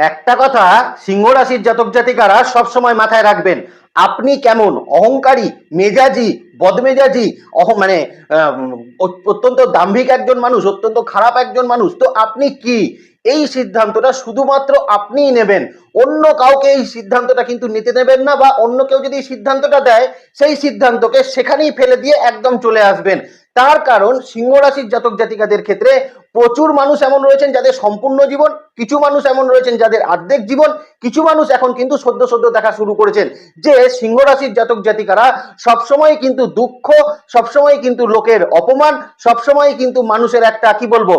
একটা কথা, সিংহ রাশির জাতক জাতিকারা সবসময় মাথায় রাখবেন, আপনি কেমন? অহংকারী, মেজাজি, বদমেজাজি, অহ মানে অত্যন্ত দাম্ভিক একজন মানুষ, অত্যন্ত খারাপ একজন মানুষ, তো আপনি কি? এই সিদ্ধান্তটা শুধুমাত্র আপনিই নেবেন। অন্য কাউকে এই সিদ্ধান্তটা কিন্তু নিতে দেবেন না বা অন্য কেউ যদি সিদ্ধান্তটা দেয়, সেই সিদ্ধান্তকে সেখানেই ফেলে দিয়ে একদম চলে আসবেন। তার কারণ, সিংহ রাশির জাতক জাতিকাদের ক্ষেত্রে প্রচুর মানুষ এমন রয়েছেন যাদের সম্পূর্ণ জীবন কিছু মানুষ এমন রয়েছেন যাদের অর্ধেক জীবন, কিছু মানুষ এখন কিন্তু সদ্য সদ্য দেখা শুরু করেছেন যে সিংহ রাশির জাতক জাতিকারা সবসময় কিন্তু দুঃখ সবসময় কিন্তু লোকের অপমান সবসময় কিন্তু মানুষের একটা, কি বলব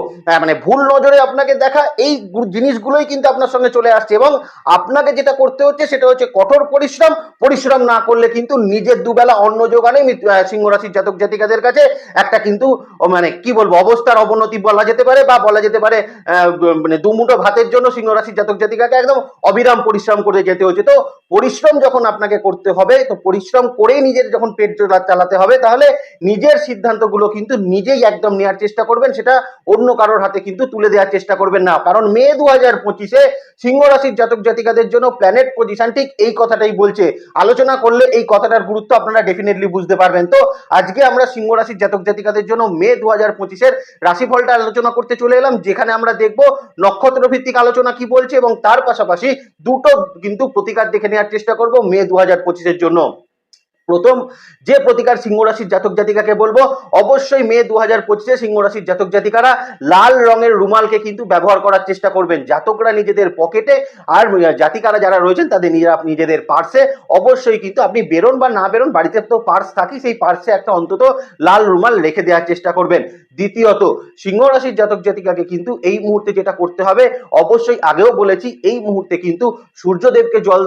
মানে ভুল নজরে আপনাকে দেখা, এই জিনিসগুলোই কিন্তু আপনার সঙ্গে চলে আসছে এবং আপনাকে যেটা করতে হচ্ছে সেটা হচ্ছে কঠোর পরিশ্রম। পরিশ্রম না করলে কিন্তু নিজের দুবেলা অন্ন যোগানে সিংহ রাশির জাতক জাতিকাদের কাছে একটা কিন্তু মানে কি বলব, অবস্থার অবনতি বলা যেতে পারে বা বলা যেতে পারে মানে দুমুঠো ভাতের জন্য সিংহ রাশির জাতক জাতিকাকে একদম অবিরাম পরিশ্রম করে যেতে হচ্ছে তো পরিশ্রম যখন আপনাকে করতে হবে, তো পরিশ্রম করেই নিজের যখন পেট চালাতে হবে, তাহলে নিজের সিদ্ধান্তগুলো কিন্তু নিজেই একদম নেওয়ার চেষ্টা করবেন। সেটা অন্য কারোর হাতে কিন্তু তুলে দেওয়ার চেষ্টা করবেন না। কারণ মে দু হাজার পঁচিশে সিংহ রাশির জাতক জাতিকাদের জন্য প্ল্যানেট পজিশন ঠিক এই কথাটাই বলছে। আলোচনা করলে এই কথাটার গুরুত্ব আপনারা ডেফিনেটলি বুঝতে পারবেন। তো আজকে আমরা সিংহ রাশির জাতক জাতিকাদের জন্য মে দু হাজার পঁচিশের রাশিফলটা আলোচনা করতে চলে এলাম, যেখানে আমরা দেখব নক্ষত্র ভিত্তিক আলোচনা কি বলছে এবং তার পাশাপাশি দুটো কিন্তু প্রতিকার দেখে নেওয়ার চেষ্টা করব মে দু হাজার পঁচিশের জন্য। প্রথম, যে প্রতিকার সিংহ রাশির জাতক জাতিকাকে বলব, অবশ্যই মে দু হাজার পঁচিশে সিংহ রাশির জাতক জাতিকারা লাল রঙের রুমালকে কিন্তু ব্যবহার করার চেষ্টা করবেন। জাতকরা নিজেদের পকেটে আর জাতিকারা যারা রয়েছেন তাদের নিজেদের পার্সে। অবশ্যই কিন্তু আপনি বেরোন বা না বেরোন, বাড়িতে তো পার্স থাকি সেই পার্সে একটা অন্তত লাল রুমাল রেখে দেওয়ার চেষ্টা করবেন। দ্বিতীয়ত সিংহ রাশির জাতক জাতিকাকে কিন্তু এই মুহূর্তে যেটা করতে হবে, অবশ্যই আগেও বলেছি, এই মুহূর্তে কিন্তু সূর্যদেবকে জল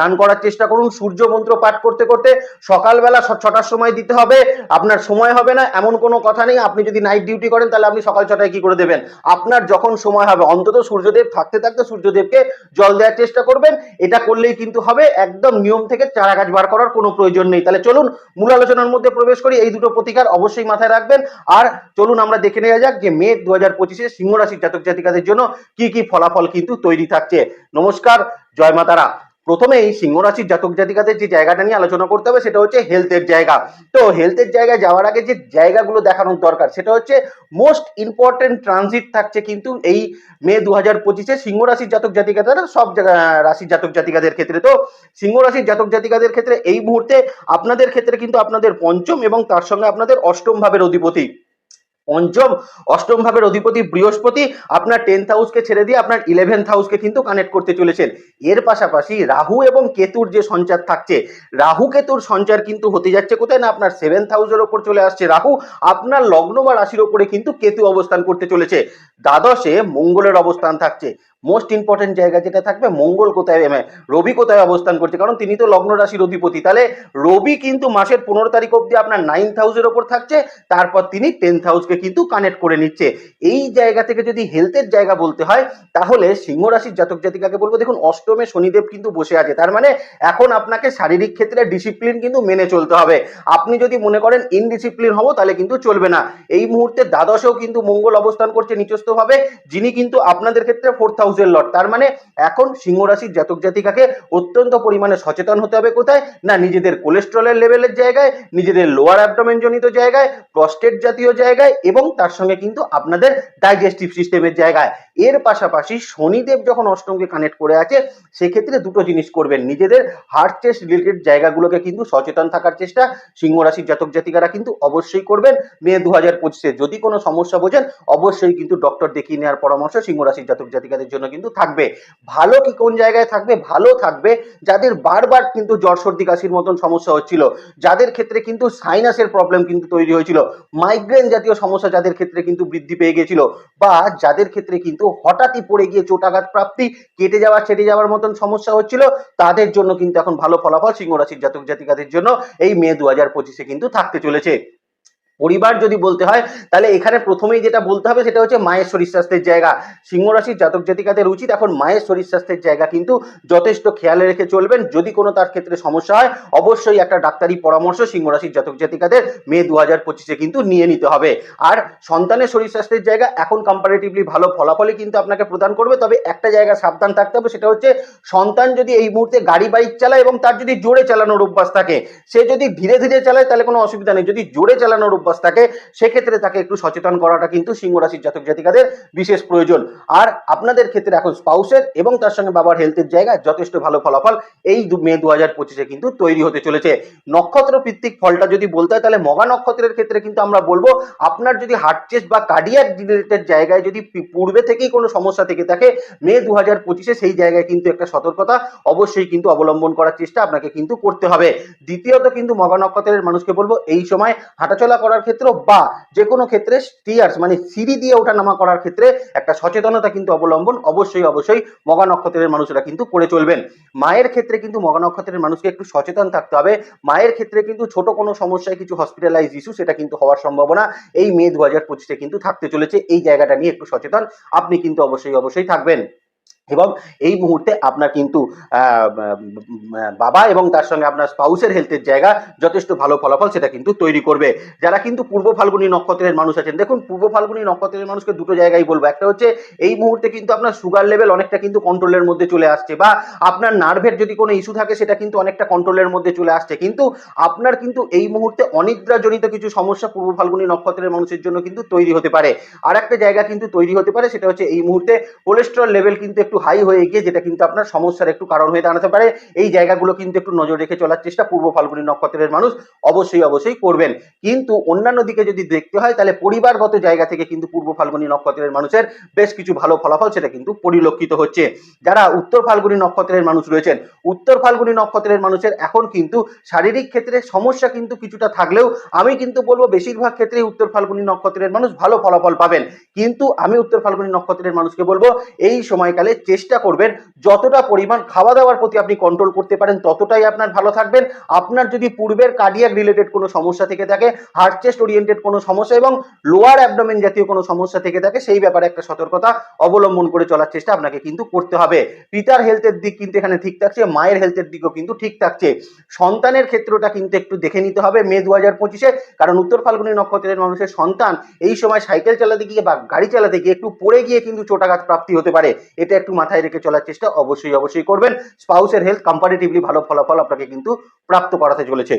দান করার চেষ্টা করুন, সূর্য মন্ত্র পাঠ করতে করতে সকালবেলা ছটার সময় দিতে হবে, আপনার সময় হবে না, এমন কোনো কথা নেই, আপনি যদি নাইট ডিউটি করেন, তাহলে আপনি সকাল ছটায় কি করে দেবেন? আপনার যখন সময় হবে, অন্তত সূর্যদেব, থাকতে থাকতে সূর্যদেবকে জল দেওয়ার চেষ্টা করবেন, এটা করলেই কিন্তু হবে, একদম নিয়ম থেকে চারা গাছ বার করার কোনো প্রয়োজন নেই। তাহলে চলুন, মূল আলোচনার মধ্যে প্রবেশ করি, এই দুটো প্রতিকার অবশ্যই মাথায় রাখবেন, আর চলুন আমরা দেখে নেওয়া যাক যে মে দু হাজার পঁচিশে সিংহ রাশির জাতক জাতিকাদের জন্য কি কি ফলাফল কিন্তু তৈরি থাকছে। নমস্কার, জয় মাতারা সিংহ রাশির জাতক জাতিকাদের যে জায়গাটা নিয়ে আলোচনা করতে হবে সেটা হচ্ছে হেলথের জায়গা। তো হেলথের জায়গায় যাওয়ার আগে যে জায়গাগুলো দেখানোর দরকার সেটা হচ্ছে মোস্ট ইম্পর্টেন্ট ট্রানজিট থাকছে কিন্তু এই মে দু হাজার পঁচিশে সিংহ রাশির জাতক জাতিকাদের, সব রাশির জাতক জাতিকাদের ক্ষেত্রে। তো সিংহ রাশির জাতক জাতিকাদের ক্ষেত্রে এই মুহূর্তে আপনাদের ক্ষেত্রে কিন্তু আপনাদের পঞ্চম এবং তার সঙ্গে আপনাদের অষ্টম ভাবের অধিপতি। পঞ্চম, অষ্টম ভাবের অধিপতি বৃহস্পতি আপনার টেন্থ হাউসকে ছেড়ে দিয়ে আপনার ইলেভেন্থ হাউসকে কিন্তু কানেক্ট করতে চলেছেন। এর পাশাপাশি রাহু এবং কেতুর যে সঞ্চার থাকছে, রাহু কেতুর সঞ্চার কিন্তু হতে যাচ্ছে কোথায় না? আপনার সেভেন্থ হাউসের ওপর চলে আসছে রাহু, আপনার লগ্ন বা রাশির ওপরে কিন্তু কেতু অবস্থান করতে চলেছে। দ্বাদশে মঙ্গলের অবস্থান থাকছে। মোস্ট ইম্পর্টেন্ট জায়গা যেটা থাকবে মঙ্গল কোথায় এম, রবি কোথায় অবস্থান করছে? কারণ তিনি তো লগ্ন রাশির অধিপতি। তাহলে রবি কিন্তু মাসের পনেরো তারিখ অবধি আপনার নাইন্থ হাউসের ওপর থাকছে তারপর তিনি টেন্থ হাউসকে কিন্তু কানেক্ট করে নিচ্ছে। এই জায়গা থেকে যদি হেলথের জায়গা বলতে হয় তাহলে সিংহ রাশির জাতক জাতিকাকে বলব দেখুন অষ্টমে শনিদেব কিন্তু বসে আছে। তার মানে এখন আপনাকে শারীরিক ক্ষেত্রে ডিসিপ্লিন কিন্তু মেনে চলতে হবে। আপনি যদি মনে করেন ইনডিসিপ্লিন হব তাহলে কিন্তু চলবে না। এই মুহূর্তে দ্বাদশেও কিন্তু মঙ্গল অবস্থান করছে নিচস্থ ভাবে যিনি কিন্তু আপনাদের ক্ষেত্রে ফোর্থ হাউসের লর্ড তার মানে এখন সিংহ রাশির জাতক জাতিকাকে অত্যন্ত পরিমাণে সচেতন হতে হবে কোথায়? না নিজেদের কোলেস্ট্রলের লেভেলের জায়গায়, নিজেদের লোয়ার অ্যাবডোমেন জনিত জায়গায় প্রস্টেট জাতীয় জায়গায় এবং তার সঙ্গে কিন্তু আপনাদের ডাইজেস্টিভ সিস্টেমের জায়গায়। এর পাশাপাশি শনিদেব যখন অষ্টমকে কানেক্ট করে আছে, সেক্ষেত্রে দুটো জিনিস করবেন। নিজেদের হার্ট চেস্ট রিলেটেড জায়গাগুলোকে কিন্তু সচেতন থাকার চেষ্টা সিংহ রাশির জাতক জাতিকারা কিন্তু অবশ্যই করবেন। মে দু হাজার পঁচিশে যদি কোনো সমস্যা বোঝেন, অবশ্যই কিন্তু ডক্টর দেখিয়ে নেওয়ার পরামর্শ সিংহ রাশির জাতক জাতিকাদের জন্য কিন্তু থাকবে। ভালো কি কোন জায়গায় থাকবে? ভালো থাকবে। যাদের বারবার কিন্তু জ্বর সর্দি কাশির মতন সমস্যা হচ্ছিল, যাদের ক্ষেত্রে কিন্তু সাইনাসের প্রবলেম কিন্তু তৈরি হয়েছিল মাইগ্রেন জাতীয় সমস্যা যাদের ক্ষেত্রে কিন্তু বৃদ্ধি পেয়ে গেছিল, বা যাদের ক্ষেত্রে কিন্তু হঠাৎই পড়ে গিয়ে চোটাঘাত প্রাপ্তি, কেটে যাওয়া, ছেটে যাওয়ার মতন সমস্যা হচ্ছিল, তাদের জন্য কিন্তু এখন ভালো ফলাফল সিংহ রাশির জাতক জাতিকাদের জন্য এই মে দু হাজার পঁচিশে কিন্তু থাকতে চলেছে। পরিবার যদি বলতে হয়, তাহলে এখানে প্রথমেই যেটা বলতে হবে সেটা হচ্ছে মায়ের শরীর স্বাস্থ্যের জায়গা। সিংহ রাশির জাতক জাতিকাদের উচিত এখন মায়ের শরীর স্বাস্থ্যের জায়গা কিন্তু যথেষ্ট খেয়ালে রেখে চলবেন। যদি কোনো তার ক্ষেত্রে সমস্যা হয়, অবশ্যই একটা ডাক্তারি পরামর্শ সিংহ রাশির জাতক জাতিকাদের মে দু হাজার পঁচিশে কিন্তু নিয়ে নিতে হবে। আর সন্তানের শরীর স্বাস্থ্যের জায়গা এখন কম্পারেটিভলি ভালো ফলাফলই কিন্তু আপনাকে প্রদান করবে, তবে একটা জায়গা সাবধান থাকতে হবে, সেটা হচ্ছে সন্তান যদি এই মুহূর্তে গাড়ি বাইক চালায় এবং তার যদি জোরে চালানোর অভ্যাস থাকে, সে যদি ধীরে ধীরে চালায় তাহলে কোনো অসুবিধা নেই। যদি জোরে চালানোর অভ্যাস থাকে, সেক্ষেত্রে তাকে একটু সচেতন করাটা কিন্তু সিংহ রাশির জাতক জাতিকাদের বিশেষ প্রয়োজন। আর আপনাদের ক্ষেত্রে এখন স্পাউসের এবং তার সঙ্গে বাবার হেলথের জায়গা যথেষ্ট ভালো ফলাফল এই মে দু হাজার পঁচিশে কিন্তু তৈরি হতে চলেছে। নক্ষত্র ভিত্তিক ফলটা যদি বলতে হয়, তাহলে মগা নক্ষত্রের ক্ষেত্রে কিন্তু আমরা বলব, আপনার যদি হার্ট চেস্ট বা কার্ডিয়াক রিলেটেড জায়গায় যদি পূর্বে থেকেই কোনো সমস্যা থেকে থাকে, মে দু হাজার পঁচিশে সেই জায়গায় কিন্তু একটা সতর্কতা অবশ্যই কিন্তু অবলম্বন করার চেষ্টা আপনাকে কিন্তু করতে হবে। দ্বিতীয়ত কিন্তু মগা নক্ষত্রের মানুষকে বলব, এই সময় হাঁটাচলা করার ক্ষেত্রে বা যে কোনো ক্ষেত্রে স্টিয়ার্স মানে সিঁড়ি দিয়ে ওঠানামা করার ক্ষেত্রে একটা সচেতনতা কিন্তু অবলম্বন অবশ্যই অবশ্যই মগা নক্ষত্রের মানুষরা কিন্তু করে চলবেন। মায়ের ক্ষেত্রে কিন্তু মগা নক্ষত্রের মানুষকে একটু সচেতন থাকতে হবে। মায়ের ক্ষেত্রে কিন্তু ছোট কোনো সমস্যায় কিছু হসপিটালাইজ ইস্যু সেটা কিন্তু হওয়ার সম্ভাবনা এই মে দু হাজার পঁচিশে কিন্তু থাকতে চলেছে। এই জায়গাটা নিয়ে একটু সচেতন। আপনি কিন্তু অবশ্যই অবশ্যই থাকবেন। এবং এই মুহূর্তে আপনার কিন্তু বাবা এবং তার সঙ্গে আপনার স্পাউসের হেলথের জায়গা যথেষ্ট ভালো ফলাফল সেটা কিন্তু তৈরি করবে। যারা কিন্তু পূর্ব ফাল্গুনী নক্ষত্রের মানুষ আছেন, দেখুন পূর্ব ফাল্গুনী নক্ষত্রের মানুষকে দুটো জায়গায় বলব। একটা হচ্ছে, এই মুহূর্তে কিন্তু আপনার সুগার লেভেল অনেকটা কিন্তু কন্ট্রোলের মধ্যে চলে আসছে বা আপনার নার্ভের যদি কোনো ইস্যু থাকে, সেটা কিন্তু অনেকটা কন্ট্রোলের মধ্যে চলে আসছে। কিন্তু আপনার কিন্তু এই মুহূর্তে অনিদ্রাজনিত কিছু সমস্যা পূর্ব ফাল্গুনী নক্ষত্রের মানুষের জন্য কিন্তু তৈরি হতে পারে। আর একটা জায়গা কিন্তু তৈরি হতে পারে, সেটা হচ্ছে এই মুহূর্তে কোলেস্ট্রল লেভেল কিন্তু একটু হাই হয়ে গিয়ে যেটা কিন্তু আপনার সমস্যার একটু কারণ হয়ে দাঁড়াতে পারে, এই জায়গাগুলো কিন্তু একটু নজর রেখে চলার চেষ্টা পূর্ব ফাল্গুনি নক্ষত্রের মানুষ অবশ্যই অবশ্যই করবেন। কিন্তু অন্যান্য দিকে যদি দেখতে হয়, তাহলে পরিবারগত জায়গা থেকে কিন্তু পূর্ব ফাল্গুনি নক্ষত্রের মানুষের বেশ কিছু ভালো ফলাফল সেটা কিন্তু পরিলক্ষিত হচ্ছে। যারা উত্তর ফাল্গুনি নক্ষত্রের মানুষ রয়েছেন, উত্তর ফাল্গুনি নক্ষত্রের মানুষের এখন কিন্তু শারীরিক ক্ষেত্রে সমস্যা কিন্তু কিছুটা থাকলেও আমি কিন্তু বলব বেশিরভাগ ক্ষেত্রে উত্তর ফাল্গুনী নক্ষত্রের মানুষ ভালো ফলাফল পাবেন। কিন্তু আমি উত্তর ফাল্গুনি নক্ষত্রের মানুষকে বলব, এই সময়কালে চেষ্টা করবেন, যতটা পরিমাণ খাওয়া দাওয়ার প্রতি আপনি কন্ট্রোল করতে পারেন, ততটাই আপনার ভালো থাকবেন। আপনার যদি পূর্বের কার্ডিয়াক রিলেটেড কোনো সমস্যা থেকে থাকে হার্ট চেস্ট ওরিয়েন্টেড কোনো সমস্যা এবং লোয়ার অ্যাবডোমেন জাতীয় কোনো সমস্যা থেকে থাকে, সেই ব্যাপারে একটা সতর্কতা অবলম্বন করে চলার চেষ্টা আপনাকে কিন্তু করতে হবে। পিতার হেলথের দিক কিন্তু এখানে ঠিক থাকছে, মায়ের হেলথের দিকও কিন্তু ঠিক থাকছে। সন্তানের ক্ষেত্রটা কিন্তু একটু দেখে নিতে হবে মে দু হাজার পঁচিশে, কারণ উত্তর ফাল্গুনি নক্ষত্রের মানুষের সন্তান এই সময় সাইকেল চালাতে গিয়ে বা গাড়ি চালাতে গিয়ে একটু পড়ে গিয়ে কিন্তু চোটাঘাত প্রাপ্তি হতে পারে। এটা একটু মাথায় রেখে চলার চেষ্টা অবশ্যই অবশ্যই করবেন। স্পাউসের হেলথ কম্পারেটিভলি ভালো ফলাফল আপনাকে কিন্তু প্রাপ্ত করাতে চলেছে।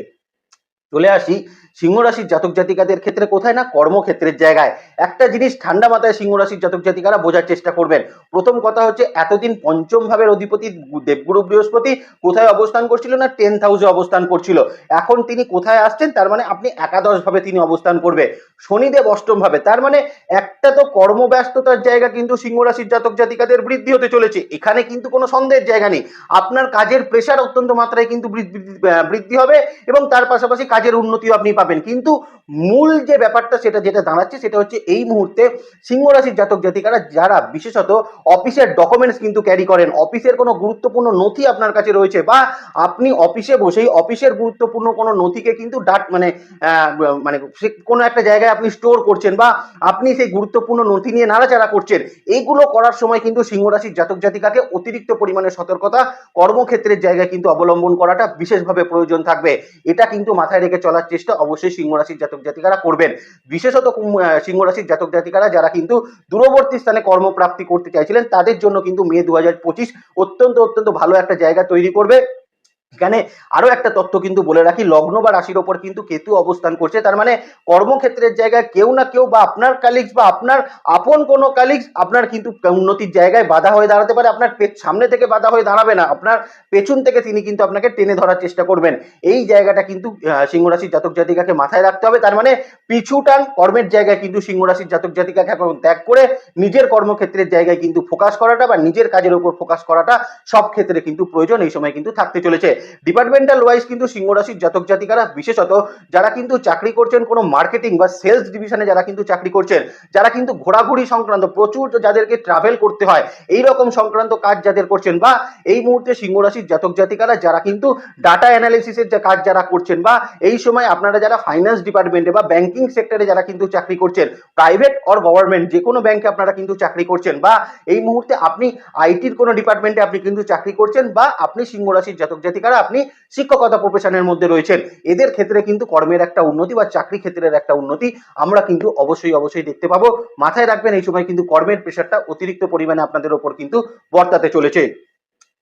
চলে আসি সিংহ রাশির জাতক জাতিকাদের ক্ষেত্রে কোথায় না কর্মক্ষেত্রের জায়গায়। একটা জিনিস ঠান্ডা মাথায় সিংহ রাশির জাতক জাতিকারা বোঝার চেষ্টা করবেন। প্রথম কথা হচ্ছে এতদিন পঞ্চম ভাবের অধিপতি দেবগুরু বৃহস্পতি কোথায় অবস্থান করছিল না টেন্থ হাউসে অবস্থান করছিল। এখন তিনি কোথায় আসছেন? তার মানে আপনি একাদশ ভাবে তিনি অবস্থান করবে। শনিদেব অষ্টম ভাবে। তার মানে একটা তো কর্মব্যস্ততার জায়গা কিন্তু সিংহ রাশির জাতক জাতিকাদের বৃদ্ধি হতে চলেছে। এখানে কিন্তু কোনো সন্দেহের জায়গা নেই। আপনার কাজের প্রেশার অত্যন্ত মাত্রায় কিন্তু বৃদ্ধি হবে এবং তার পাশাপাশি কাজের উন্নতিও আপনি পাবেন। কিন্তু মূল যে ব্যাপারটা সেটা যেটা দাঁড়াচ্ছে সেটা হচ্ছে এই মুহূর্তে সিংহ রাশির জাতক জাতিকারা যারা বিশেষত অফিসের ডকুমেন্টস কিন্তু ক্যারি করেন, অফিসের কোনো গুরুত্বপূর্ণ নথি আপনার কাছে রয়েছে বা আপনি অফিসে বসেই অফিসের গুরুত্বপূর্ণ কোনো নথিকে কিন্তু ডাট মানে মানে কোনো একটা জায়গায় আপনি স্টোর করছেন বা আপনি সেই গুরুত্বপূর্ণ নথি নিয়ে নাড়াচাড়া করছেন, এইগুলো করার সময় কিন্তু সিংহ রাশির জাতক জাতিকাকে অতিরিক্ত পরিমাণে সতর্কতা কর্মক্ষেত্রের জায়গায় কিন্তু অবলম্বন করাটা বিশেষভাবে প্রয়োজন থাকবে। এটা কিন্তু মাথায় রেখে চলার চেষ্টা অবশ্যই সিংহ রাশির জাতক জাতিকারা করবেন। বিশেষত সিংহ রাশির জাতক জাতিকারা যারা কিন্তু দূরবর্তী স্থানে কর্মপ্রাপ্তি করতে চাইছিলেন, তাদের জন্য কিন্তু মে দু অত্যন্ত অত্যন্ত ভালো একটা জায়গা তৈরি করবে। এখানে আরও একটা তথ্য কিন্তু বলে রাখি লগ্ন বা রাশির ওপর কিন্তু কেতু অবস্থান করছে। তার মানে কর্মক্ষেত্রের জায়গায় কেউ না কেউ বা আপনার কালিগস বা আপনার আপন কোনো কালিগস আপনার কিন্তু উন্নতির জায়গায় বাধা হয়ে দাঁড়াতে পারে। আপনার সামনে থেকে বাধা হয়ে দাঁড়াবে না। আপনার পেছন থেকে তিনি কিন্তু আপনাকে টেনে ধরার চেষ্টা করবেন। এই জায়গাটা কিন্তু আহ, সিংহ রাশির জাতক জাতিকাকে মাথায় রাখতে হবে। তার মানে পিছু টান কর্মের জায়গায় কিন্তু সিংহ রাশির জাতক জাতিকাকে এখন ত্যাগ করে নিজের কর্মক্ষেত্রের জায়গায় কিন্তু ফোকাস করাটা বা নিজের কাজের উপর ফোকাস করাটা সব ক্ষেত্রে কিন্তু প্রয়োজন। এই সময় কিন্তু থাকতে চলেছে। ডিপার্টমেন্টাল ওয়াইজ কিন্তু সিংহ রাশির জাতক জাতিকারা, বিশেষত যারা কিন্তু চাকরি করছেন কোনো মার্কেটিং বা সেলস ডিভিশনে যারা কিন্তু চাকরি করছেন, যারা কিন্তু ঘোরাঘুরি সংক্রান্ত প্রচুর যাদেরকে ট্রাভেল করতে হয় এই রকম সংক্রান্ত কাজ যাদের করছেন বা এই মুহূর্তে সিংহ রাশির জাতক জাতিকারা যারা কিন্তু ডাটা অ্যানালিসিসের যে কাজ যারা করছেন বা এই সময় আপনারা যারা ফাইন্যান্স ডিপার্টমেন্টে বা ব্যাংকিং সেক্টরে যারা কিন্তু চাকরি করছেন প্রাইভেট অর গভর্নমেন্ট যে কোনো ব্যাংকে আপনারা কিন্তু চাকরি করছেন বা এই মুহূর্তে আপনি আইটির কোনো ডিপার্টমেন্টে আপনি কিন্তু চাকরি করছেন বা আপনি সিংহ রাশির জাতক জাতিকারা আপনি শিক্ষকতা প্রফেশনের মধ্যে রয়েছেন। এদের ক্ষেত্রে কিন্তু কর্মের একটা উন্নতি বা চাকরি ক্ষেত্রের একটা উন্নতি আমরা কিন্তু অবশ্যই অবশ্যই দেখতে পাবো। মাথায় রাখবেন, এই সময় কিন্তু কর্মের প্রেশারটা অতিরিক্ত পরিমাণে আপনাদের ওপর কিন্তু বর্তাতে চলেছে।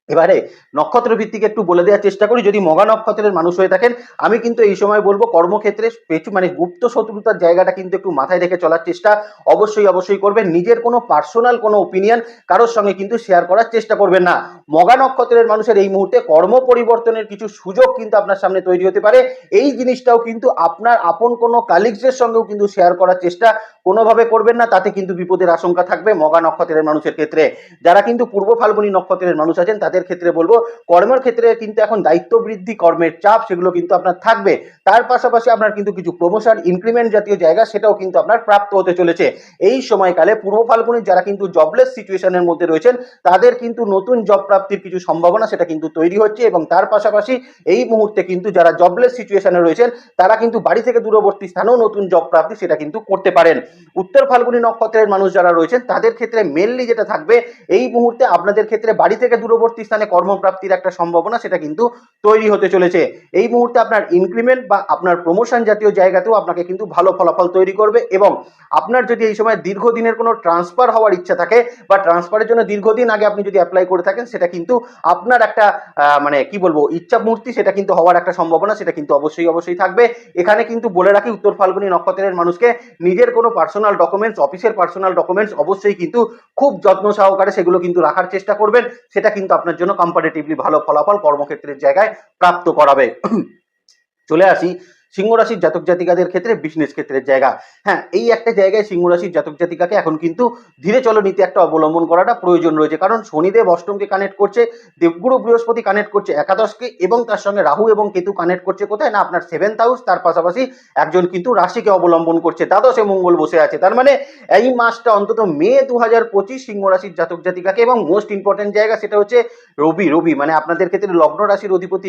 এবারে নক্ষত্র ভিত্তিক একটু বলে দেওয়ার চেষ্টা করি। যদি মগা নক্ষত্রের মানুষ হয়ে থাকেন, আমি কিন্তু এই সময় বলব কর্মক্ষেত্রে পেছু মানে গুপ্ত শত্রুতার জায়গাটা কিন্তু একটু মাথায় রেখে চলার চেষ্টা অবশ্যই অবশ্যই করবেন। নিজের কোনো পার্সোনাল কোনো ওপিনিয়ন কারোর সঙ্গে কিন্তু শেয়ার করার চেষ্টা করবেন না। মগা নক্ষত্রের মানুষের এই মুহূর্তে কর্ম পরিবর্তনের কিছু সুযোগ কিন্তু আপনার সামনে তৈরি হতে পারে। এই জিনিসটাও কিন্তু আপনার আপন কোনো কালিগসের সঙ্গেও কিন্তু শেয়ার করার চেষ্টা কোনোভাবে করবেন না, তাতে কিন্তু বিপদের আশঙ্কা থাকবে মগা নক্ষত্রের মানুষের ক্ষেত্রে। যারা কিন্তু পূর্ব ফাল্গুনী নক্ষত্রের মানুষ আছেন তাদের ক্ষেত্রে বলব, কর্মের ক্ষেত্রে কিন্তু এখন দায়িত্ব বৃদ্ধি কর্মের চাপ সেগুলো কিন্তু আপনার থাকবে। তার পাশাপাশি আপনার কিন্তু কিছু প্রমোশন ইনক্রিমেন্ট জাতীয় জায়গা সেটাও কিন্তু আপনার প্রাপ্ত হতে চলেছে। এই সময়কালে পূর্ব ফাল্গুনির যারা কিন্তু জবলেস সিচুয়েশনের মধ্যে রয়েছেন, তাদের কিন্তু নতুন জব প্রাপ্তির কিছু সম্ভাবনা সেটা কিন্তু তৈরি হচ্ছে এবং তার পাশাপাশি এই মুহূর্তে কিন্তু যারা জবলেস সিচুয়েশনে রয়েছেন, তারা কিন্তু বাড়ি থেকে দূরবর্তী স্থানেও নতুন জব প্রাপ্তি সেটা কিন্তু করতে পারেন। উত্তর ফাল্গুনি নক্ষত্রের মানুষ যারা রয়েছেন, তাদের ক্ষেত্রে মেনলি যেটা থাকবে, এই মুহূর্তে আপনাদের ক্ষেত্রে বাড়ি থেকে দূরবর্তী স্থানে কর্মপ্রাপ্তির একটা সম্ভাবনা সেটা কিন্তু তৈরি হতে চলেছে। এই মুহূর্তে আপনার ইনক্রিমেন্ট বা আপনার প্রমোশন জাতীয় জায়গাতেও আপনাকে কিন্তু ভালো ফলাফল তৈরি করবে এবং আপনার যদি এই সময় দীর্ঘদিনের কোনো ট্রান্সফার হওয়ার ইচ্ছা থাকে বা ট্রান্সফারের জন্য দীর্ঘদিন আগে আপনি যদি অ্যাপ্লাই করে থাকেন, সেটা কিন্তু আপনার একটা মানে কি বলব, ইচ্ছা মূর্তি সেটা কিন্তু হওয়ার একটা সম্ভাবনা সেটা কিন্তু অবশ্যই অবশ্যই থাকবে। এখানে কিন্তু বলে রাখি, উত্তর ফাল্গুনী নক্ষত্রের মানুষকে নিজের কোনো পার্সোনাল ডকুমেন্টস অফিসের পার্সোনাল ডকুমেন্টস অবশ্যই কিন্তু খুব যত্ন সহকারে সেগুলো কিন্তু রাখার চেষ্টা করবেন। সেটা কিন্তু আপনার জন্য কম্পারেটিভলি ভালো ফলাফল কর্মক্ষেত্রের জায়গায় প্রাপ্ত করাবে। চলে আসি। সিংহ রাশির জাতক জাতিকাদের ক্ষেত্রে বিজনেস ক্ষেত্রের জায়গা। হ্যাঁ এই একটা জায়গায় সিংহ রাশির জাতক জাতিকাকে এখন কিন্তু ধীরে চলো নীতি একটা অবলম্বন করাটা প্রয়োজন রয়েছে। কারণ শনিদেব অষ্টমকে কানেক্ট করছে, দেবগুরু বৃহস্পতি কানেক্ট করছে একাদশকে, এবং তার সঙ্গে রাহু এবং কেতু কানেক্ট করছে কোথায়? না, আপনার সেভেন্থ হাউস তার পাশাপাশি একজন কিন্তু রাশিকে অবলম্বন করছে। দ্বাদশে মঙ্গল বসে আছে। তার মানে এই মাসটা অন্তত মে দু হাজার পঁচিশ সিংহ রাশির জাতক জাতিকাকে এবং মোস্ট ইম্পর্টেন্ট জায়গা সেটা হচ্ছে রবি। রবি মানে আপনাদের ক্ষেত্রে লগ্ন রাশির অধিপতি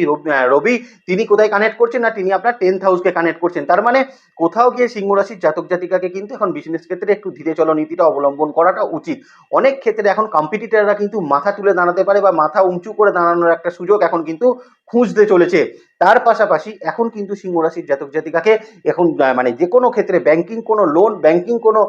রবি তিনি কোথায় কানেক্ট করছেন না, তিনি আপনার টেন্থ হাউসকে কানেক্ট করছেন। তার মানে কোথাও গিয়ে সিংহ রাশির জাতক জাতিকাকে কিন্তু এখন বিজনেস ক্ষেত্রে একটু ধীরে চলো নীতিটা অবলম্বন করাটা উচিত। অনেক ক্ষেত্রে এখন কম্পিটিটাররা কিন্তু মাথা তুলে দাঁড়াতে পারে বা মাথা উঁচু করে দাঁড়ানোর একটা সুযোগ এখন কিন্তু খুঁজতে চলেছে। তার পাশাপাশি এখন কিন্তু সিংহ রাশির জাতক জাতিকাকে এখন মানে যে কোনো ক্ষেত্রে ব্যাংকিং কোনো লোন ব্যাংকিং কোনো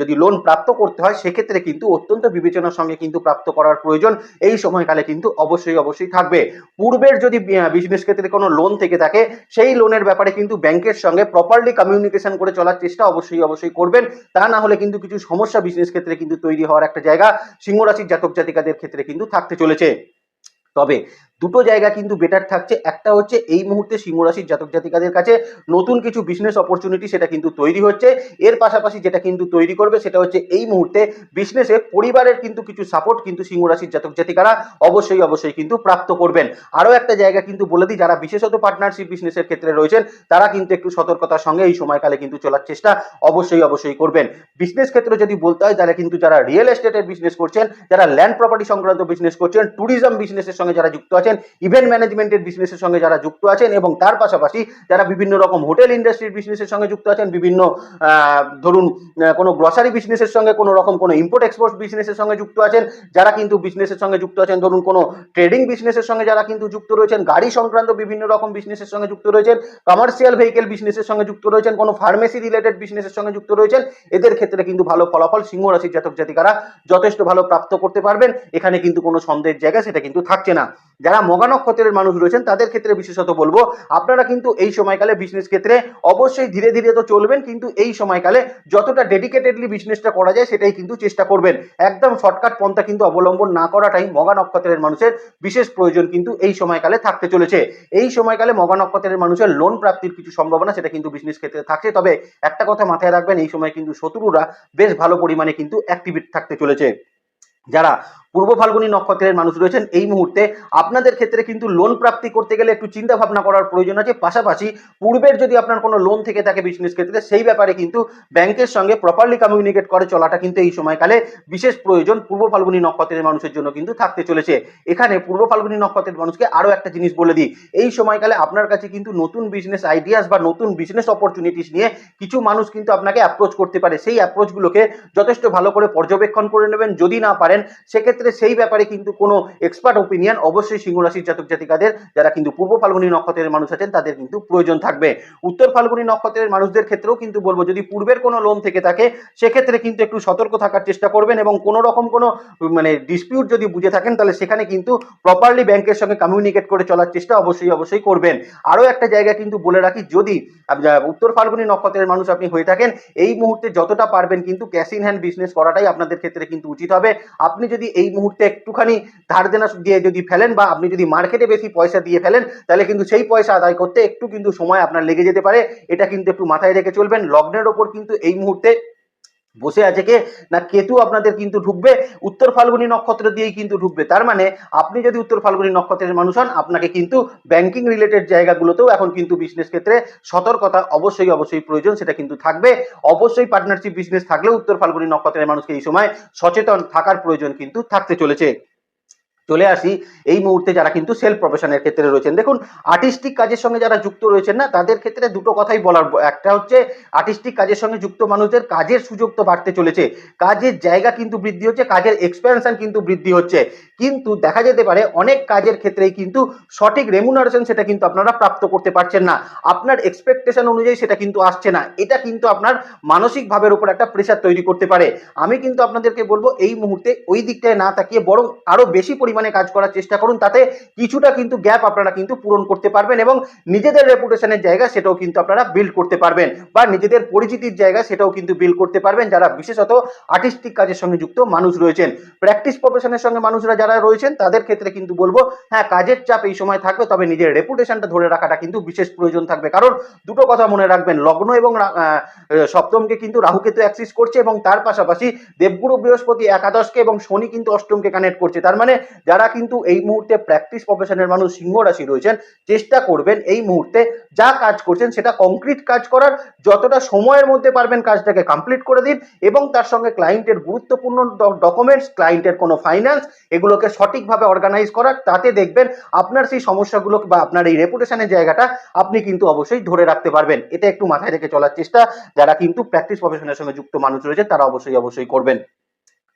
যদি লোন প্রাপ্ত করতে হয়, সেক্ষেত্রে কিন্তু অত্যন্ত বিবেচনার সঙ্গে কিন্তু প্রাপ্ত করার প্রয়োজন এই সময়কালে কিন্তু অবশ্যই অবশ্যই থাকবে। পূর্বের যদি বিজনেস ক্ষেত্রে কোনো লোন থেকে থাকে, সেই লোনের ব্যাপারে কিন্তু ব্যাংকের সঙ্গে প্রপারলি কমিউনিকেশন করে চলার চেষ্টা অবশ্যই অবশ্যই করবেন। তা না হলে কিন্তু কিছু সমস্যা বিজনেস ক্ষেত্রে কিন্তু তৈরি হওয়ার একটা জায়গা সিংহ রাশির জাতক জাতিকাদের ক্ষেত্রে কিন্তু থাকতে চলেছে। তবে দুটো জায়গা কিন্তু বেটার থাকছে। একটা হচ্ছে এই মুহূর্তে সিংহ রাশির জাতক জাতিকাদের কাছে নতুন কিছু বিজনেস অপরচুনিটি সেটা কিন্তু তৈরি হচ্ছে। এর পাশাপাশি যেটা কিন্তু তৈরি করবে সেটা হচ্ছে এই মুহূর্তে বিজনেসে পরিবারের কিন্তু কিছু সাপোর্ট কিন্তু সিংহ রাশির জাতক জাতিকারা অবশ্যই অবশ্যই কিন্তু প্রাপ্ত করবেন। আরও একটা জায়গা কিন্তু বলে দিই, যারা বিশেষত পার্টনারশিপ বিজনেসের ক্ষেত্রে রয়েছেন, তারা কিন্তু একটু সতর্কতার সঙ্গে এই সময়কালে কিন্তু চলার চেষ্টা অবশ্যই অবশ্যই করবেন। বিজনেস ক্ষেত্রে যদি বলতে হয়, তাহলে কিন্তু যারা রিয়েল এস্টেটের বিজনেস করছেন, যারা ল্যান্ড প্রপার্টি সংক্রান্ত বিজনেস করছেন ট্যুরিজম বিজনেসের সঙ্গে যারা যুক্ত আছেন ইভেন্ট ম্যানেজমেন্টের বিজনেসের সঙ্গে যারা যুক্ত আছেন এবং তার পাশাপাশি যারা বিভিন্ন রকম হোটেল ইন্ডাস্ট্রির বিজনেসের সঙ্গে যুক্ত আছেন, বিভিন্ন ধরুন কোনো গ্রসারি বিজনেসের সঙ্গে, কোনো রকম কোনো ইম্পোর্ট এক্সপোর্ট বিজনেসের সঙ্গে যুক্ত আছেন, যারা কিন্তু বিজনেসের সঙ্গে যুক্ত আছেন, ধরুন, কোনো ট্রেডিং বিজনেসের সঙ্গে যারা কিন্তু যুক্ত রয়েছেন, গাড়ি সংক্রান্ত বিভিন্ন রকম বিজনেসের সঙ্গে যুক্ত রয়েছেন কমার্শিয়াল ভেহিকেল বিজনেসের সঙ্গে যুক্ত রয়েছেন, কোনো ফার্মেসি রিলেটেড বিজনেসের সঙ্গে যুক্ত রয়েছেন, এদের ক্ষেত্রে কিন্তু ভালো ফলাফল সিংহ রাশির জাতক জাতিকারা যথেষ্ট ভালো প্রাপ্ত করতে পারবেন, এখানে কিন্তু কোনো সন্দেহের জায়গা সেটা কিন্তু থাকছে না। যারা মগা নক্ষত্রের মানুষ রয়েছেন, তাদের ক্ষেত্রে বিশেষত বলব, আপনারা কিন্তু এই সময়কালে বিজনেস ক্ষেত্রে অবশ্যই ধীরে ধীরে তো চলবেন, কিন্তু এই সময়কালে যতটা ডেডিকেটেডলি বিজনেসটা করা যায়, সেটাই কিন্তু চেষ্টা করবেন। একদম শর্টকাট পন্থা কিন্তু অবলম্বন না করাটাই মগা নক্ষত্রের মানুষের বিশেষ প্রয়োজন কিন্তু এই সময়কালে থাকতে চলেছে। এই সময়কালে মগা নক্ষত্রের মানুষের লোন প্রাপ্তির কিছু সম্ভাবনা, সেটা কিন্তু বিজনেস ক্ষেত্রে থাকছে। তবে একটা কথা মাথায় রাখবেন, এই সময় কিন্তু শত্রুরা বেশ ভালো পরিমাণে কিন্তু অ্যাক্টিভিট থাকতে চলেছে। যারা পূর্ব ফাল্গুনী নক্ষত্রের মানুষ রয়েছেন এই মুহূর্তে। আপনাদের ক্ষেত্রে কিন্তু লোন প্রাপ্তি করতে গেলে একটু চিন্তা ভাবনা করার প্রয়োজন আছে। পাশাপাশি পূর্বের যদি আপনার কোনো লোন থেকে থাকে বিজনেস ক্ষেত্রে, সেই ব্যাপারে কিন্তু ব্যাংকের সঙ্গে প্রপারলি কমিউনিকেট করে চলাটা কিন্তু এই সময়কালে বিশেষ প্রয়োজন। পূর্ব ফাল্গুনী নক্ষত্রের মানুষের জন্য কিন্তু থাকতে চলেছে। এখানে পূর্ব ফাল্গুনী নক্ষত্রের মানুষকে আরও একটা জিনিস বলে দিই। এই সময়কালে আপনার কাছে কিন্তু নতুন বিজনেস আইডিয়াস বা নতুন বিজনেস অপরচুনিটিস নিয়ে কিছু মানুষ কিন্তু আপনাকে অ্যাপ্রোচ করতে পারে। সেই অ্যাপ্রোচগুলোকে যথেষ্ট ভালো করে পর্যবেক্ষণ করে নেবেন। যদি না পারেন, সেক্ষেত্রে সেই ব্যাপারে কিন্তু কোনো এক্সপার্ট ওপিনিয়ন অবশ্যই সিংহ রাশির জাতক জাতিকাদের, যারা কিন্তু পূর্ব ফাল্গুনী নক্ষত্রের মানুষ আছেন, তাদের কিন্তু প্রয়োজন থাকবে। উত্তর ফাল্গুনী নক্ষত্রের মানুষদের ক্ষেত্রেও কিন্তু বলব, যদি পূর্বের কোনো লোন থেকে থাকে, সেক্ষেত্রে কিন্তু একটু সতর্ক থাকার চেষ্টা করবেন এবং কোনো রকম কোনো মানে ডিসপিউট যদি বুঝে থাকেন, তাহলে সেখানে কিন্তু প্রপারলি ব্যাংকের সঙ্গে কমিউনিকেট করে চলার চেষ্টা অবশ্যই অবশ্যই করবেন। আরও একটা জায়গা কিন্তু বলে রাখি, যদি উত্তর ফাল্গুনী নক্ষত্রের মানুষ আপনি হয়ে থাকেন, এই মুহূর্তে যতটা পারবেন কিন্তু ক্যাশ ইন হ্যান্ড বিজনেস করাটাই আপনাদের ক্ষেত্রে কিন্তু উচিত হবে। আপনি যদি এই মুহূর্তে একটুখানি ধার দেনা দিয়ে যদি ফেলেন বা আপনি যদি মার্কেটে বেশি পয়সা দিয়ে ফেলেন, তাহলে কিন্তু সেই পয়সা আদায় করতে একটু কিন্তু সময় আপনার লেগে যেতে পারে। এটা কিন্তু একটু মাথায় রেখে চলবেন। লগ্নের ওপর কিন্তু এই মুহূর্তে বসে আছে কে? না কেতু আপনাদের কিন্তু ঢুকবে? উত্তর ফাল্গুনী নক্ষত্র দিয়েই কিন্তু ঢুকবে। তার মানে আপনি যদি উত্তর ফাল্গুনী নক্ষত্রের মানুষ হন, আপনাকে কিন্তু ব্যাংকিং রিলেটেড জায়গাগুলোতেও এখন কিন্তু বিজনেস ক্ষেত্রে সতর্কতা অবশ্যই অবশ্যই প্রয়োজন, সেটা কিন্তু থাকবে। অবশ্যই পার্টনারশিপ বিজনেস থাকলেও উত্তর ফাল্গুনী নক্ষত্রের মানুষকে এই সময় সচেতন থাকার প্রয়োজন কিন্তু থাকতে চলেছে। চলে আসি এই মুহূর্তে যারা কিন্তু সেলফ প্রফেশনের ক্ষেত্রে রয়েছেন। দেখুন আর্টিস্টিক কাজের সঙ্গে যারা যুক্ত রয়েছেন না, তাদের ক্ষেত্রে দুটো কথাই বলার একটা হচ্ছে আর্টিস্টিক কাজের সঙ্গে যুক্ত মানুষদের কাজের সুযোগ তো বাড়তে চলেছে। কাজের জায়গা কিন্তু বৃদ্ধি হচ্ছে, কাজের এক্সপেনশন কিন্তু বৃদ্ধি হচ্ছে। কিন্তু দেখা যেতে পারে অনেক কাজের ক্ষেত্রেই কিন্তু সঠিক রেমুনারেশন সেটা কিন্তু আপনারা প্রাপ্ত করতে পারছেন না। আপনার এক্সপেকটেশন অনুযায়ী সেটা কিন্তু আসছে না। এটা কিন্তু আপনার মানসিক ভাবের উপর একটা প্রেশার তৈরি করতে পারে। আমি কিন্তু আপনাদেরকে বলব, এই মুহূর্তে ওই দিকটায় না তাকিয়ে বরং আরও বেশি পরিমাণে কাজ করার চেষ্টা করুন। তাতে কিছুটা কিন্তু গ্যাপ আপনারা কিন্তু পূরণ করতে পারবেন এবং নিজেদের রেপুটেশনের জায়গা সেটাও কিন্তু আপনারা বিল্ড করতে পারবেন বা নিজেদের পরিচিতির জায়গা সেটাও কিন্তু বিল্ড করতে পারবেন। যারা বিশেষত আর্টিস্টিক কাজের সঙ্গে যুক্ত মানুষ রয়েছেন প্র্যাকটিস প্রফেশনের সঙ্গে মানুষরা যারা রয়েছেন, তাদের ক্ষেত্রে কিন্তু বলব হ্যাঁ কাজের চাপ এই সময় থাকবে, তবে নিজের রেপুটেশনটা ধরে রাখাটা কিন্তু বিশেষ প্রয়োজন থাকবে। কারণ দুটো কথা মনে রাখবেন, লগ্ন এবং সপ্তমকে কিন্তু রাহুকেতু অ্যাক্সিস করছে এবং তার পাশাপাশি দেবগুরু বৃহস্পতি একাদশকে এবং শনি কিন্তু অষ্টমকে কানেক্ট করছে। তার মানে যারা কিন্তু এই মুহূর্তে প্র্যাকটিস প্রফেশনের মানুষ, সিংহ রাশি রয়েছেন, চেষ্টা করবেন এই মুহূর্তে যা কাজ করছেন সেটা কংক্রিট কাজ করার, যতটা সময়ের মধ্যে পারবেন কাজটাকে কমপ্লিট করে দিন এবং তার সঙ্গে ক্লায়েন্টের গুরুত্বপূর্ণ ডকুমেন্টস ক্লায়েন্টের কোনো ফাইন্যান্স এগুলোকে সঠিকভাবে অর্গানাইজ করা তাতে দেখবেন আপনার সেই সমস্যাগুলো বা আপনার এই রেপুটেশনের জায়গাটা আপনি কিন্তু অবশ্যই ধরে রাখতে পারবেন। এটা একটু মাথায় রেখে চলার চেষ্টা। যারা কিন্তু প্র্যাকটিস প্রফেশনের সঙ্গে যুক্ত মানুষ রয়েছে তারা অবশ্যই অবশ্যই করবেন।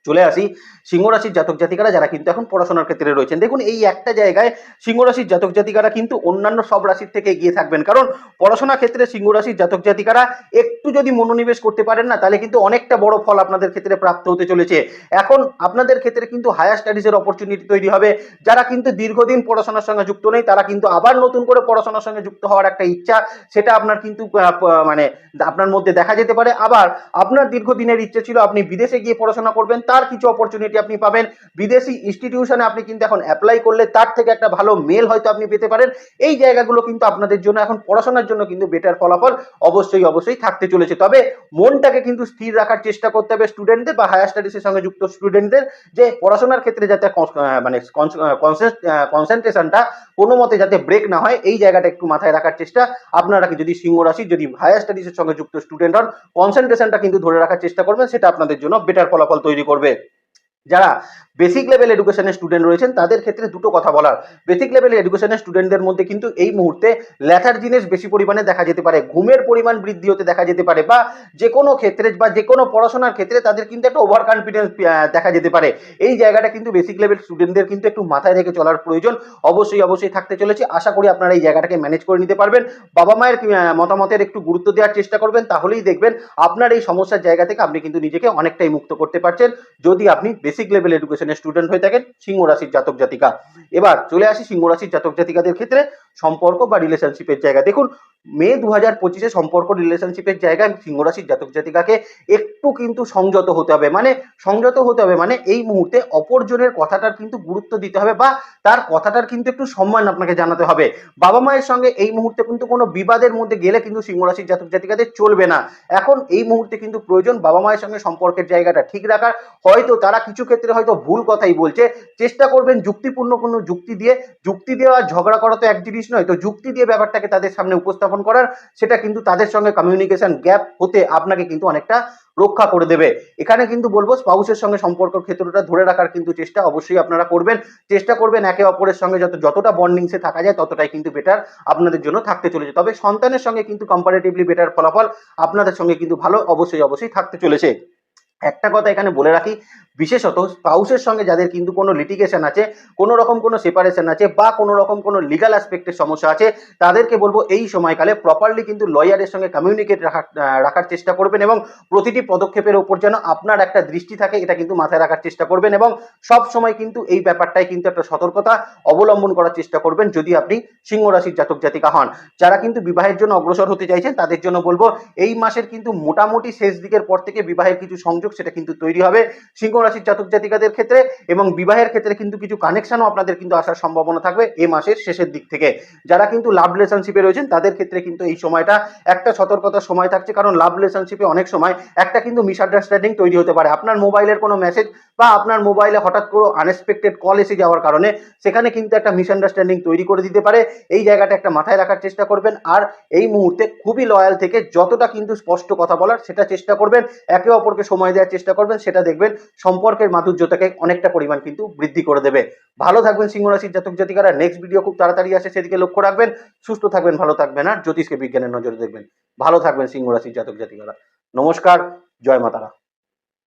চলে আসি সিংহ রাশির জাতক জাতিকারা যারা কিন্তু এখন পড়াশোনার ক্ষেত্রে রয়েছেন। দেখুন, এই একটা জায়গায় সিংহ রাশির জাতক জাতিকারা কিন্তু অন্যান্য সব রাশির থেকে এগিয়ে থাকবেন। কারণ পড়াশোনার ক্ষেত্রে সিংহ রাশির জাতক জাতিকারা একটু যদি মনোনিবেশ করতে পারেন না, তাহলে কিন্তু অনেকটা বড় ফল আপনাদের ক্ষেত্রে প্রাপ্ত হতে চলেছে। এখন আপনাদের ক্ষেত্রে কিন্তু হায়ার স্টাডিজের অপরচুনিটি তৈরি হবে। যারা কিন্তু দীর্ঘদিন পড়াশোনার সঙ্গে যুক্ত নেই, তারা কিন্তু আবার নতুন করে পড়াশোনার সঙ্গে যুক্ত হওয়ার একটা ইচ্ছা, সেটা আপনার কিন্তু মানে আপনার মধ্যে দেখা যেতে পারে। আবার আপনার দীর্ঘদিনের ইচ্ছে ছিল আপনি বিদেশে গিয়ে পড়াশোনা করবেন তার কিছু অপরচুনিটি আপনি পাবেন। বিদেশি ইনস্টিটিউশনে আপনি কিন্তু এখন অ্যাপ্লাই করলে তার থেকে একটা ভালো মেল হয়তো আপনি পেতে পারেন। এই জায়গাগুলো কিন্তু আপনাদের জন্য এখন পড়াশোনার জন্য কিন্তু বেটার ফলাফল অবশ্যই অবশ্যই থাকতে চলেছে। তবে মনটাকে কিন্তু স্থির রাখার চেষ্টা করতে হবে স্টুডেন্টদের বা হায়ার স্টাডিজের সঙ্গে যুক্ত স্টুডেন্টদের যে পড়াশোনার ক্ষেত্রে যাতে মানে কনসেন্ট্রেশনটা কোনো মতে যাতে ব্রেক না হয়, এই জায়গাটা একটু মাথায় রাখার চেষ্টা। আপনারা যদি সিংহ রাশি, যদি হায়ার স্টাডিজের সঙ্গে যুক্ত স্টুডেন্ট হন কনসেন্ট্রেশনটা কিন্তু ধরে রাখার চেষ্টা করবেন, সেটা আপনাদের জন্য বেটার ফলাফল তৈরি করবে। যারা বেসিক লেভেল এডুকেশনের স্টুডেন্ট রয়েছেন, তাদের ক্ষেত্রে দুটো কথা বলার। বেসিক লেভেল এডুকেশনের স্টুডেন্টদের মধ্যে কিন্তু এই মুহূর্তে ল্যাথার জিনিস বেশি পরিমাণে দেখা যেতে পারে, ঘুমের পরিমাণ বৃদ্ধি হতে দেখা যেতে পারে বা যে কোনো ক্ষেত্রে বা যে কোনো পড়াশোনার ক্ষেত্রে তাদের কিন্তু একটা ওভার কনফিডেন্স দেখা যেতে পারে। এই জায়গাটা কিন্তু বেসিক লেভেল স্টুডেন্টদের কিন্তু একটু মাথায় রেখে চলার প্রয়োজন। অবশ্যই অবশ্যই থাকতে চলেছে। আশা করি আপনারা এই জায়গাটাকে ম্যানেজ করে নিতে পারবেন। বাবা মায়ের মতামতের একটু গুরুত্ব দেওয়ার চেষ্টা করবেন, তাহলেই দেখবেন আপনার এই সমস্যার জায়গা থেকে আপনি কিন্তু নিজেকে অনেকটাই মুক্ত করতে পারছেন। যদি আপনি বেসিক লেভেল এডুকেশনের স্টুডেন্ট হয়ে থাকেন সিংহ রাশির জাতক জাতিকা। এবার চলে আসি সিংহ রাশির জাতক জাতিকাদের ক্ষেত্রে সম্পর্ক বা রিলেশনশিপের জায়গা। দেখুন, মে দু হাজার পঁচিশে সম্পর্ক রিলেশনশিপের জায়গায় সিংহরাশির জাতক জাতিকাকে একটু কিন্তু সংযত হতে হবে। মানে সংযত হতে হবে মানে এই মুহূর্তে অপরজনের কথাটার কিন্তু গুরুত্ব দিতে হবে বা তার কথাটার কিন্তু একটু সম্মান আপনাকে জানাতে হবে। বাবা মায়ের সঙ্গে এই মুহূর্তে কিন্তু কোনো বিবাদের মধ্যে গেলে কিন্তু সিংহরাশির জাতক জাতিকাদের চলবে না। এখন এই মুহূর্তে কিন্তু প্রয়োজন বাবা মায়ের সঙ্গে সম্পর্কের জায়গাটা ঠিক রাখার। হয়তো তারা কিছু ক্ষেত্রে হয়তো ভুল কথাই বলছে। চেষ্টা করবেন যুক্তিপূর্ণ কোনো যুক্তি দিয়ে। যুক্তি দেওয়া আর ঝগড়া করা তো এক জিনিস নয়। তো যুক্তি দিয়ে ব্যাপারটাকে তাদের সামনে উপস্থাপন করার, সেটা কিন্তু তাদের সঙ্গে কমিউনিকেশন গ্যাপ হতে আপনাকে কিন্তু অনেকটা রক্ষা করে দেবে। এখানে কিন্তু বলব, স্পাউসের সঙ্গে সম্পর্ক ক্ষেত্রটা ধরে রাখার কিন্তু চেষ্টা অবশ্যই আপনারা করবেন। চেষ্টা করবেন একে অপরের সঙ্গে যত, যতটা বন্ডিংসে থাকা যায়, ততটাই কিন্তু বেটার আপনাদের জন্য থাকতে চলেছে। তবে সন্তানের সঙ্গে কিন্তু কম্পারেটিভলি বেটার ফলাফল আপনাদের সঙ্গে কিন্তু ভালো, অবশ্যই অবশ্যই থাকতে চলেছে। একটা কথা এখানে বলে রাখি বিশেষত স্পাউসের সঙ্গে যাদের কিন্তু কোনো লিটিগেশন আছে, কোনো রকম কোনো সেপারেশন আছে বা কোনো রকম কোনো লিগাল অ্যাসপেক্টের সমস্যা আছে, তাদেরকে বলব এই সময়কালে প্রপারলি কিন্তু লয়ারের সঙ্গে কমিউনিকেট রাখার রাখার চেষ্টা করবেন এবং প্রতিটি পদক্ষেপের উপর যেন আপনার একটা দৃষ্টি থাকে, এটা কিন্তু মাথায় রাখার চেষ্টা করবেন এবং সব সময় কিন্তু এই ব্যাপারটাই কিন্তু একটা সতর্কতা অবলম্বন করার চেষ্টা করবেন যদি আপনি সিংহ রাশির জাতক জাতিকা হন। যারা কিন্তু বিবাহের জন্য অগ্রসর হতে চাইছেন, তাদের জন্য বলব এই মাসের কিন্তু মোটামুটি শেষ দিকের পর থেকে বিবাহের কিছু সংযোগ সেটা কিন্তু তৈরি হবে। সিংহ রাশির জাতক জাতিকাদের ক্ষেত্রে এবং বিবাহের ক্ষেত্রে কিন্তু কিছু কানেকশনও আপনাদের কিন্তু আসার সম্ভাবনা থাকবে এই মাসের শেষের দিক থেকে। যারা কিন্তু লাভ রিলেশনশিপে রয়েছেন, তাদের ক্ষেত্রে কিন্তু এই সময়টা একটা সতর্কতার সময় থাকছে, কারণ লাভ রিলেশনশিপে অনেক সময় একটা কিন্তু মিসআন্ডারস্ট্যান্ডিং তৈরি হতে পারে। আপনার মোবাইলের কোনো মেসেজ বা আপনার মোবাইলে হঠাৎ করে আনএক্সপেক্টেড কল এসে যাওয়ার কারণে সেখানে কিন্তু একটা মিসআন্ডারস্ট্যান্ডিং তৈরি করে দিতে পারে। এই জায়গাটা একটা মাথায় রাখার চেষ্টা করবেন আর এই মুহূর্তে খুবই লয়াল থেকে যতটা কিন্তু স্পষ্ট কথা বলার সেটা চেষ্টা করবেন, একে অপরকে সময় দেওয়ার চেষ্টা করবেন, সেটা দেখবেন সম্পর্কের মাধুর্যতাকে অনেকটা পরিমাণ কিন্তু বৃদ্ধি করে দেবে। ভালো থাকবেন সিংহ রাশির জাতক জাতিকারা। নেক্সট ভিডিও খুব তাড়াতাড়ি আসে, সেদিকে লক্ষ্য রাখবেন। সুস্থ থাকবেন, ভালো থাকবেন আর জ্যোতিষকে বিজ্ঞানের নজরে দেখবেন। ভালো থাকবেন সিংহ রাশির জাতক জাতিকারা। নমস্কার, জয় মাতারা।